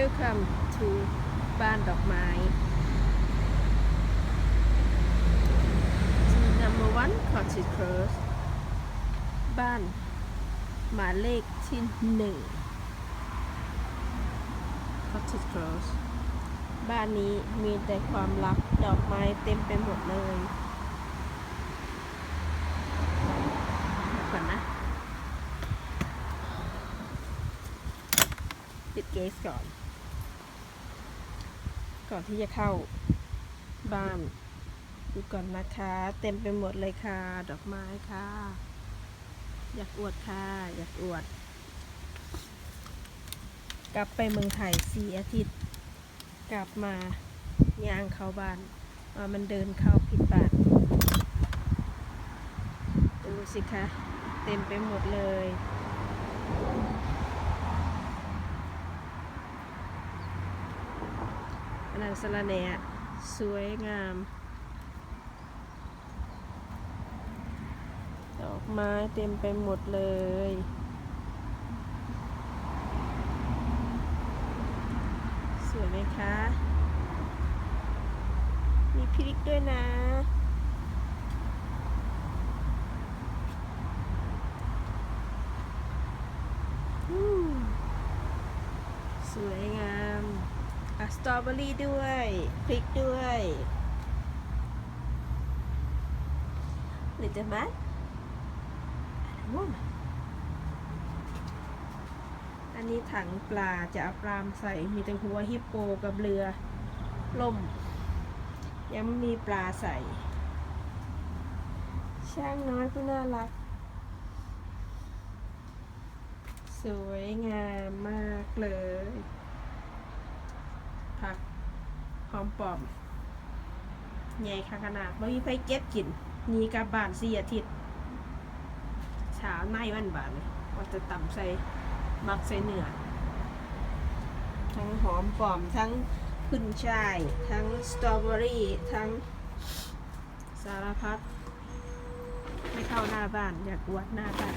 Welcome to บ้านดอกไม้ Number one Cottage Close บ้านหมายเลขที่หนึ่ง Cottage Close บ้านนี้มีแต่ความรักดอกไม้เต็มไปหมดเลยดูก่อนนะปิดเกสก่อน ก่อนที่จะเข้าบ้าน ดูก่อนนะคะ เต็มไปหมดเลยค่ะ ดอกไม้ค่ะ อยากอวดค่ะ อยากอวด กลับไปเมืองไทยสี่อาทิตย์ กลับมาย่างเข้าบ้านว่ามันเดินเข้าผิดบ้านดูสิคะ เต็มไปหมดเลย อันนั้นสะระแหน่สวยงาม ดอกไม้เต็มไปหมดเลยสวยไหมคะ มีพริกด้วยนะสวยงาม อะสตรอเบอรี่ด้วยพริกด้วยหรือจะมัดว้าวอันนี้ถังปลาจะเอาปลามใส่มีแต่หัวฮิปโปกับเรือล่ม ยังมีปลาใส่ ช่างน้อยผู้น่ารัก สวยงามมากเลย อมปลอมใหญ่ค่ะขนาดไม่มีไฟเก็บกินนีกับบานสี่อาทิตย์เช้าในวันบานเลยว่าจะต่ำใส่มักใส่เนื้อทั้งหอมปลอมทั้งขึ้นช่าย ทั้งสตรอเบอรี่ทั้งสารพัดไม่เข้าหน้าบ้าน อยากอวดหน้าบ้าน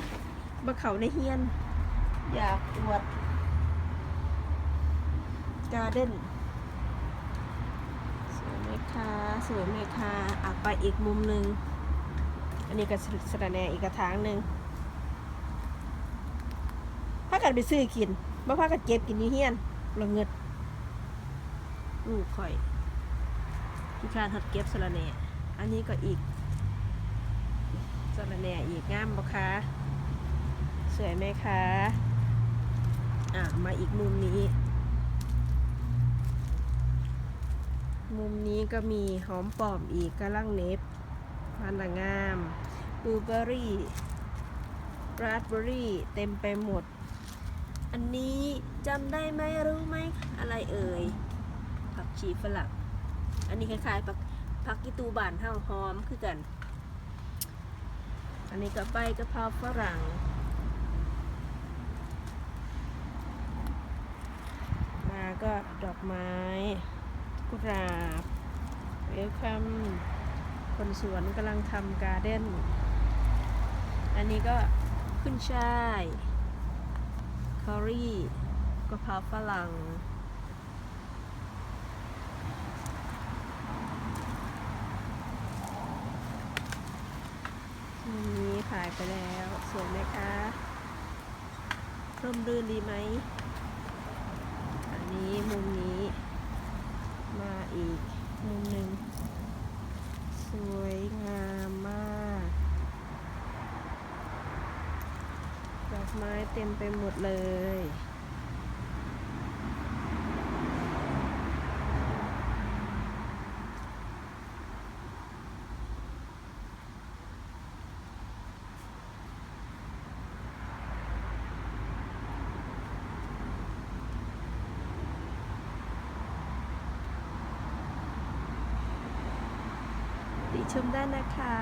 มาเขาในเฮียน อยากอวดการ์เด้น คะสวยไหมคะอะไปอีกมุมหนึ่งอันนี้ก็สระแหนอีกกระถางหนึ่งพากันไปซื้อกินมาพากันเก็บกินอยู่เฮียนเราเงิดลูกข่อยที่การหัดเก็บสระแหนอันนี้ก็อีกสระแหนอีกงามบ่คะสวยไหมคะอะมาอีกมุมนี้ มุมนี้ก็มีหอมปอมอีกกระลังเน็บพันธุ์งามบลูเบอรี่ราสเบอรี่เต็มไปหมด อันนี้จำได้ไหมรู้ไหมอะไรเอ่ยผักชีฝรั่งอันนี้คล้ายๆผักผักกีตูบานเท่าหอมคือกัน อันนี้ก็ใบกะเพราฝรั่งมาก็ดอกไม้ กุหลาบเวลคัมคนสวนกำลังทำการ์เด้น อันนี้ก็ขึ้นช่ายคอรี่กะเพราฝรั่งมุมนี้ขายไปแล้วสวยไหมคะร่มรื่นดีไหม อันนี้มุมนี้ มาอีกมุมหนึ่งสวยงามมากดอกไม้เต็มไปหมดเลย ชมได้นะคะ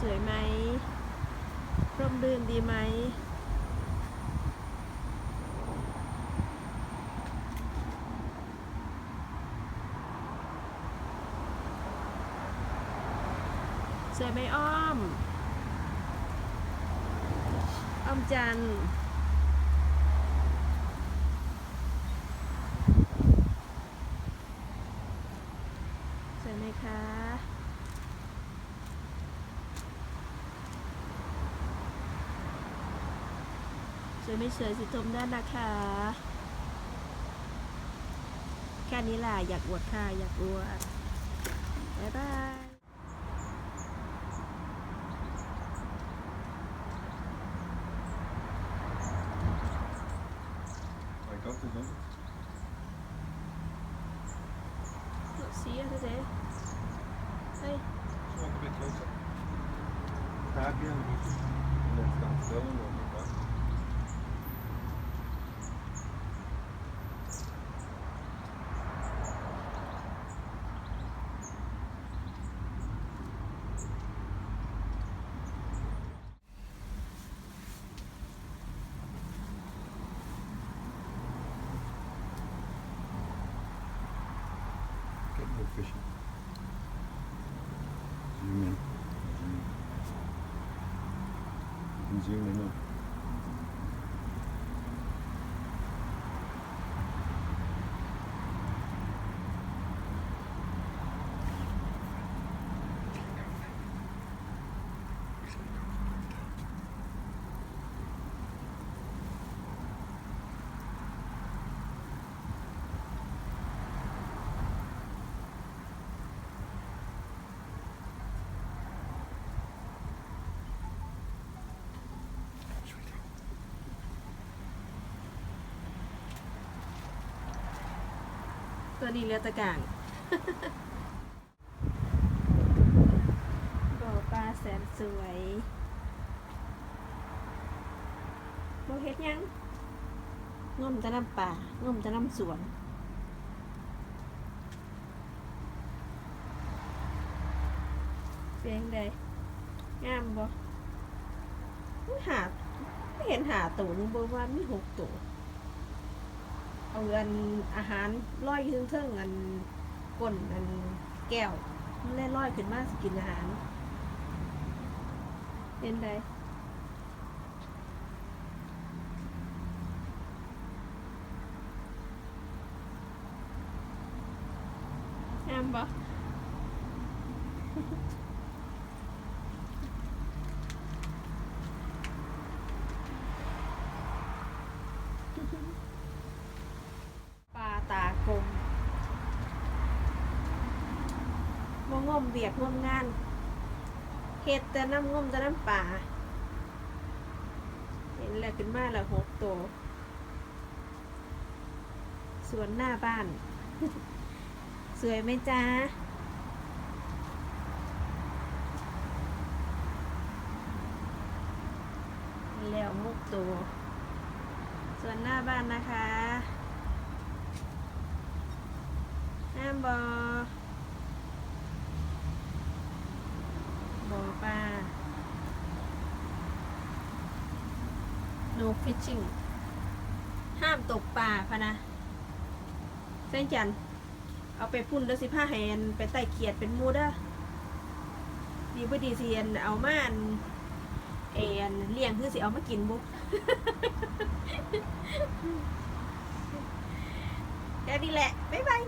สวยไหมร่มรื่นดีไหมสวยไหมอ้อม อ้อมจันสวยไหมคะส วยไม่สวยสิชมได้นะคะ แค่นี้แหละอยากอวดค่ะ อยากอวด บ๊ายบาย Like up to them. Not see you today. Hey. Just walk a bit closer. Tag you and we just let's stand still fishing. Zoom in. You can zoom in now. ตัวนี้เรือตะกางบ่อปลาแสนสวยบ่เฮ็ดหยังงมแต่น้ำป่างมแต่น้ำสวนเสียงใดงามบ่อุ๊ยหาไม่เห็นหาตัวนึงบ่ว่ามีหกตัว เอาอันอาหารร้อยขึ้นเทิงๆอันก้นอันแก้วมันเล่ลอยขึ้นมาสกินอาหารเป็นไดงามปะปลาตากลม มงมเบียกงมงานเฮ็ดแต่น้ำงมแต่น้ำป่าเห็นแล้วขึ้นมาแล้วหกตัวสวนหน้าบ้าน สวยไหมจ๊ะแล้วมุกตัวสวนหน้าบ้านนะคะห้ามบอบอปลา no fishing ห้ามตกปลาพะนะเส้นจันเอาไปพุ่นเด้อสิผ้าแหนไปไต่เขียดเป็นมูเด้อดีบ่ดีเสียนเอามาอันเอ็นเลี้ยงคือสิเอามากินบุแค่นี้แหละ บ๊ายบาย